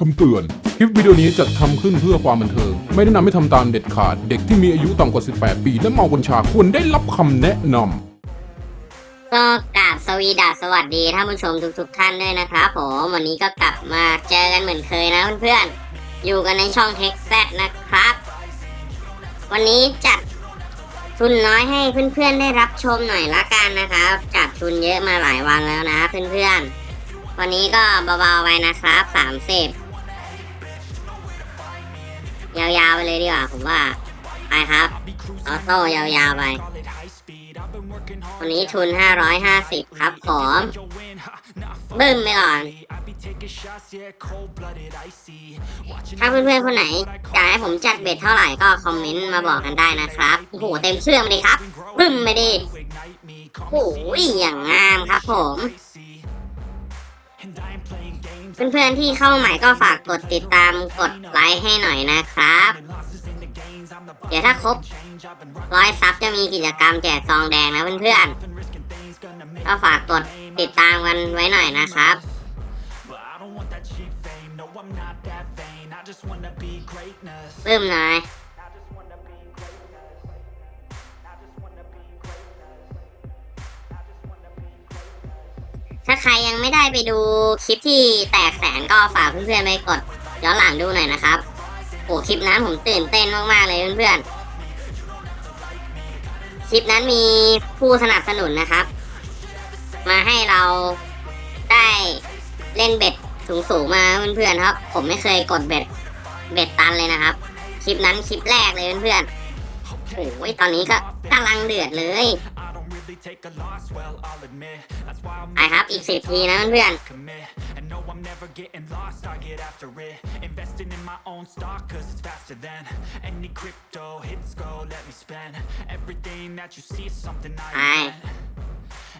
คำเตือน คลิปวิดีโอนี้จัดทำขึ้นเพื่อความบันเทิง ไม่แนะนำให้ทำตามเด็ดขาด เด็กที่มีอายุต่ำกว่า 18 ปี และเมากัญชาควรได้รับคำแนะนำก็กราบสวีดัสสวัสดีท่านผู้ชมทุกๆทท่านด้วยนะครับผมวันนี้ก็กลับมาเจอกันเหมือนเคยนะเพื่อนๆอยู่กันในช่อง t e x t นะครับ วันนี้จัดทุนน้อยให้เพื่อนๆได้รับชมหน่อยละกันนะครับ จัดทุนเยอะมาหลายวันแล้วนะเพื่อนๆวันนี้ก็เบาๆไว้นะครับสามสิบ ยาวๆไปเลยดีกว่าผมว่า ไปครับออโต้ยาวๆไปวันนี้ทุน 550 ครับผมบึ้มไปก่อนถ้าเพื่อนๆคนไหนอยากให้ผมจัดเบ็ดเท่าไหร่ก็คอมเมนต์มาบอกกันได้นะครับโอ้โหเต็มเครื่องเลยครับบึ้มไปดิโอ้ยอย่างงามครับผม เพื่อนๆที่เข้าใหม่ก็ฝากกดติดตามกดไลค์ให้หน่อยนะครับ เดี๋ยวถ้าครบร้อยซับจะมีกิจกรรมแจกซองแดงนะเพื่อนๆก็ฝากกดติดตามกันไว้หน่อยนะครับ ปื้มหน่อย ครยังไม่ได้ไปดูคลิปที่แตกแสนก็ฝากเพื่อนๆไปกดย้อนหลังดูหน่อยนะครับโอ้คลิปนั้นผมตื่นเต้นมากๆเลยเพื่อนๆคลิปนั้นมีผู้สนับสนุนนะครับ มาให้เราได้เล่นเบ็ดสูงๆมาเพื่อนๆครับ ผมไม่เคยกดเบ็ดเบ็ดตันเลยนะครับ คลิปนั้นคลิปแรกเลยเพื่อนๆโอ้ยตอนนี้ก็กำลังเดือดเลย ไปครับอีกสิบทีนะเพื่อน And no, I'm never getting lost, I get after it Investing in my own stock, cause it's faster than Any crypto hits go, let me spend Everything that you see is something I Aye. invent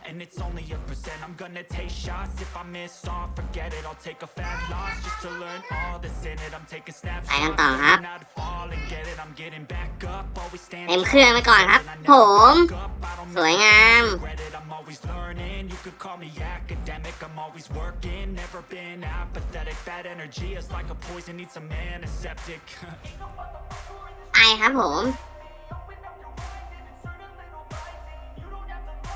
And it's only a percent, I'm gonna take shots If I miss off, forget it, I'll take a fat loss Just to learn all that's in it, I'm taking ไปกัน snapshots ต่อครับ Learn how to fall and get it, I'm getting back up Always stand เต็มเครื่องไปก่อนครับ ผม สวยงาม regret it, I'm always learning. You could call me academic, I'm always working. Never been apathetic. Bad energy is like a poison, need some antiseptic. ไปครับผม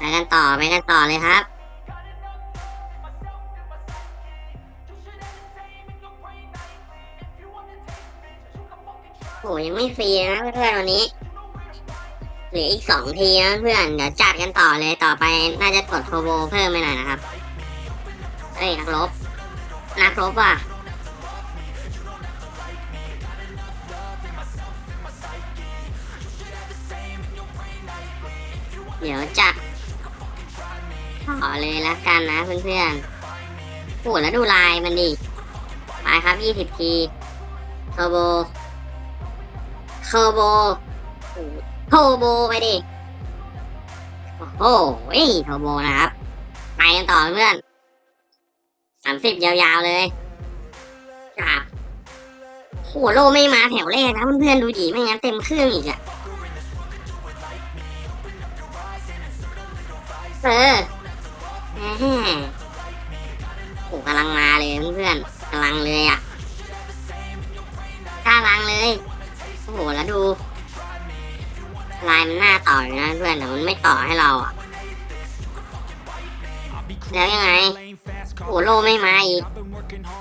ไปกันต่อไปกันต่อเลยครับ โหยังไม่ฟรีนะเพื่อนๆวันนี้เหลืออีกสองทีนะเพื่อนเดี๋ยวจัดกันต่อเลยต่อไปน่าจะกดโทรโบเพิ่มไปหน่อยนะครับ เอ้ยนักรบนักรบว่ะเดี๋ยวจัด ต่อเลยละกันนะเพื่อนๆโอ้แล้วดูลายมันดิไปครับ 20 ทีเทอร์โบเทอร์โบโทร์โบไปดิ โอ้โหเทอร์โบนะครับ ไปกันต่อเพื่อนสามสิบยาวๆเลยครับโหโลไม่มาแถวแรกนะเพื่อนๆดูดิไม่งั้นเต็มเครื่องอีกอะเออ โอ้กำลังมาเลยเพื่อนๆกำลังเลยอะกำลังเลย โอ้โห แล้วดู ลายมันหน้าต่ออยู่นะเพื่อนแต่มันไม่ต่อให้เราอะ แล้วยังไง โอ้โลไม่มาอีก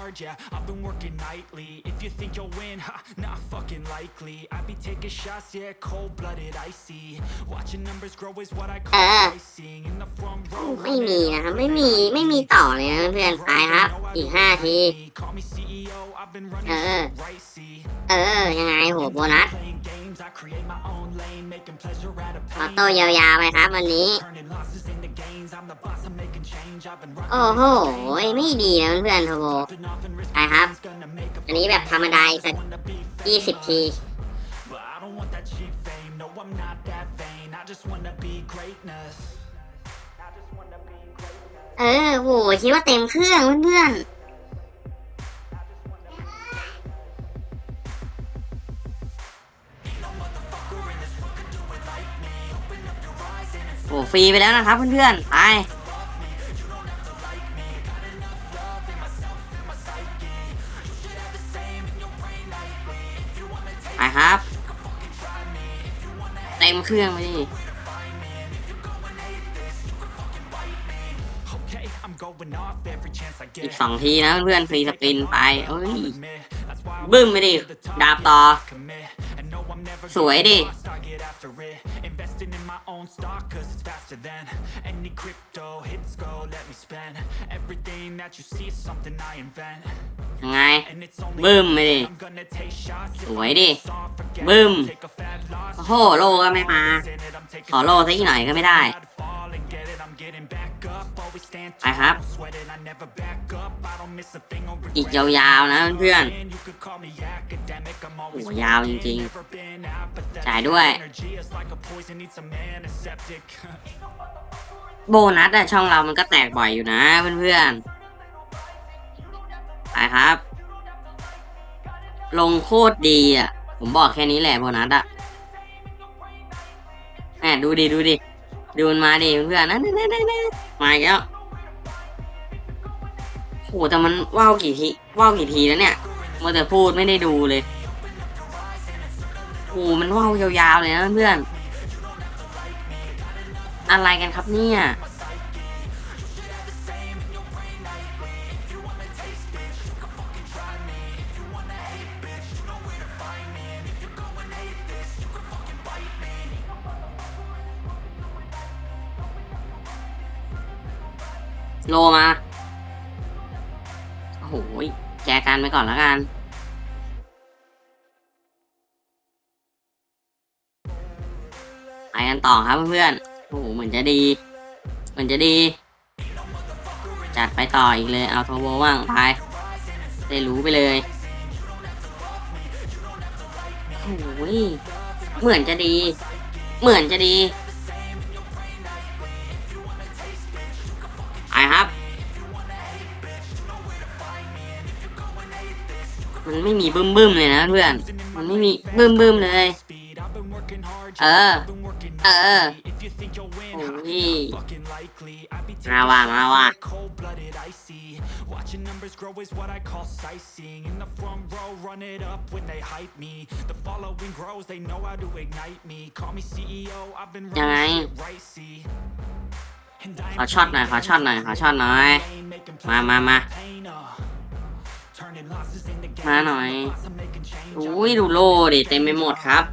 hard, yeah, I've been working nightly. If you think you'll win, ha, not fucking likely. I be taking shots, yeah, cold blooded, icy. Watching numbers grow is what I call เออ icing. In the front row, ไม่มีนะครับ ไม่มี ไม่มีต่อเลยนะเพื่อนไปครับ อีกห้าที call me CEO, I've been running เออ shit right, see. เออ ยังไงโหโบนัส Playing games, I create my own lane, making pleasure out of ออ pain. โต้ยาวๆไปครับวันนี้ Turning losses into gains, I'm the boss, I'm making change. I've been โอ้โห ไม่ดีนะเพื่อนๆโทโบ rocking off and risk ไปครับ อันนี้แบบธรรมดาสักยี่สิบทีเออโหคิดว่าเต็มเครื่องเพื่อนโอ้ฟรีไปแล้วนะครับเพื่อนๆ ไป ครับเต็มเครื่องไปดิอีกสองทีนะเพื่อนฟรีสปินไปเอ้ยบึ้มไปดิ ดาบต่อ สวยดิ get after it. Investing in my own stock, cause it's faster than any crypto hits go. Let me spend everything that you see is something I invent. ยังไง And it's only บึ้มไปดิ I'm gonna take shots. สวยดิ Don't forget, บึ้ม take a fat loss. โอ้โห โลก็ไม่มา In it, I'm taking ขอโลสักหน่อยก็ไม่ได้ ไปครับ tall, sweat it, I never back up. I don't miss a thing or อีก regret ยาวๆนะเพื่อน it. You could call me academic, I'm always โอ้ยาวจริง never been apathetic. จ่ายด้วย Energy is like a poison, need some antiseptic. ๆโบนัสอะช่องเรามันก็แตกบ่อยอยู่นะเพื่อนๆ ไปครับ ลงโคตรดีอะผมบอกแค่นี้แหละโบนัสอะแหมดูดิดูดิ ดูมันมาดิเพื่อนๆนั่นนั่นนั่นมาอีกแล้วโหแต่มันว่าวกี่ทีว่าวกี่ทีแล้วเนี่ยมัวแต่พูดไม่ได้ดูเลยโหมันว่าวยาวๆเลยนะเพื่อน อะไรกันครับเนี่ย โลมา โอ้โห แจกันไปก่อนแล้วกัน ไปกันต่อครับเพื่อนๆ โอ้โห เหมือนจะดี เหมือนจะดี จัดไปต่ออีกเลย เอาโทโบว่างไป ได้รู้ไปเลย โอ้โหยเหมือนจะดี เหมือนจะดี ครับ มันไม่มีบึ้มบึ้มเลยนะเพื่อน มันไม่มีบึ้มบึ้มเลย เออ เออโอ้ยมาว่ะมาว่ะยังไง ขอช็อตหน่อยขอช็อตหน่อยขอช็อตหน่อย มามามามาหน่อยอุ้ยดูโลดิเต็มไปหมดครับ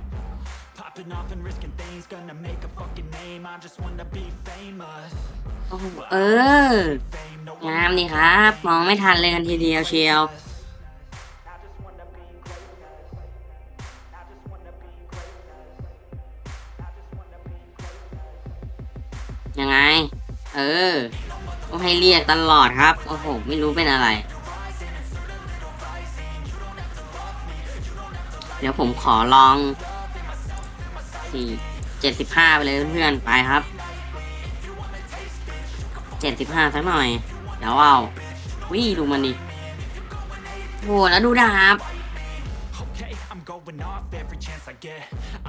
อเอองามนี่ครับ มองไม่ทันเลยกันทีเดียวเชียวยังไง เออต้องให้เรียกตลอดครับ โอ้โห ไม่รู้เป็นอะไร เดี๋ยวผมขอลองสี่เจ็ดสิบห้าไปเลยเพื่อนๆไปครับเจ็ดสิบห้าสักหน่อย เดี๋ยวเอาวิ่ดูมันดิโหแล้วดูดาบ I get.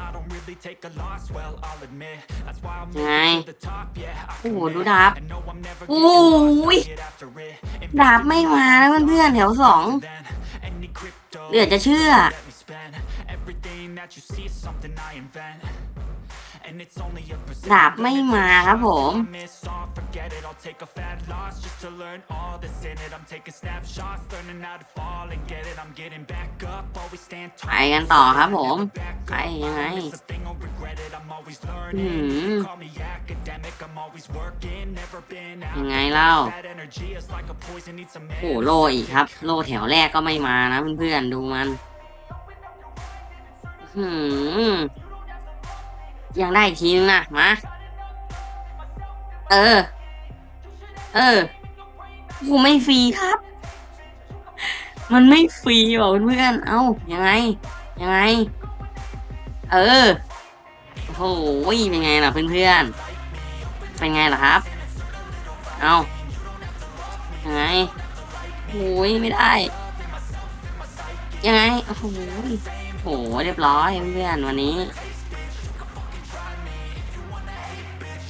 I don't really take a loss, well, I'll admit. That's why I'm ยังไง making it to the top, yeah. I โอ้โห commit. ดูดาบ And no, I'm never โอ้ getting lost, ย I get after it. ดาบไม่มานะเพื่อนๆแถวสอง Then, any crypto, เหลือจะเชื่อ let me spend. Everything that you see is something I invent. ดาบไม่มาครับผม Miss off, forget it. I'll take a fat loss just to learn all that's in it. I'm taking snapshots, learning how to fall and get it. I'm getting back up, always stand ไป tall. กันต่อครับผม Back ไป up, ยังไง I don't miss a thing or regret it. I'm always อื learning. ม Call me academic, I'm always working. Never been out. ยังไงเล่า That energy is like a poison, need some โอ้โหโลอีกครับ โลแถวแรกก็ไม่มานะเพื่อนๆ ดูมัน หืม ยังได้อีกทีนึงนะมา เออ เออกูไม่ฟรีครับ มันไม่ฟรีว่ะเพื่อนเอ้ายังไง ยังไง เออโอ้โหเป็นไงล่ะเพื่อนๆเป็นไงล่ะครับ เอ้ายังไงโอ้ยไม่ได้ ยังไง โอ้โหโหเรียบร้อยเพื่อนวันนี้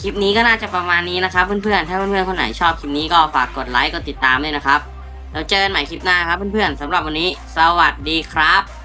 ลิปนี้ก็น่าจะประมาณนี้นะครับ เพื่อนๆ ถ้าเพื่อนๆ คนไหนชอบคลิปนี้ก็ฝากกดไลค์ กดติดตามด้วยนะครับ แล้วเจอกันใหม่คลิปหน้าครับเพื่อนๆสำหรับวันนี้ สวัสดีครับ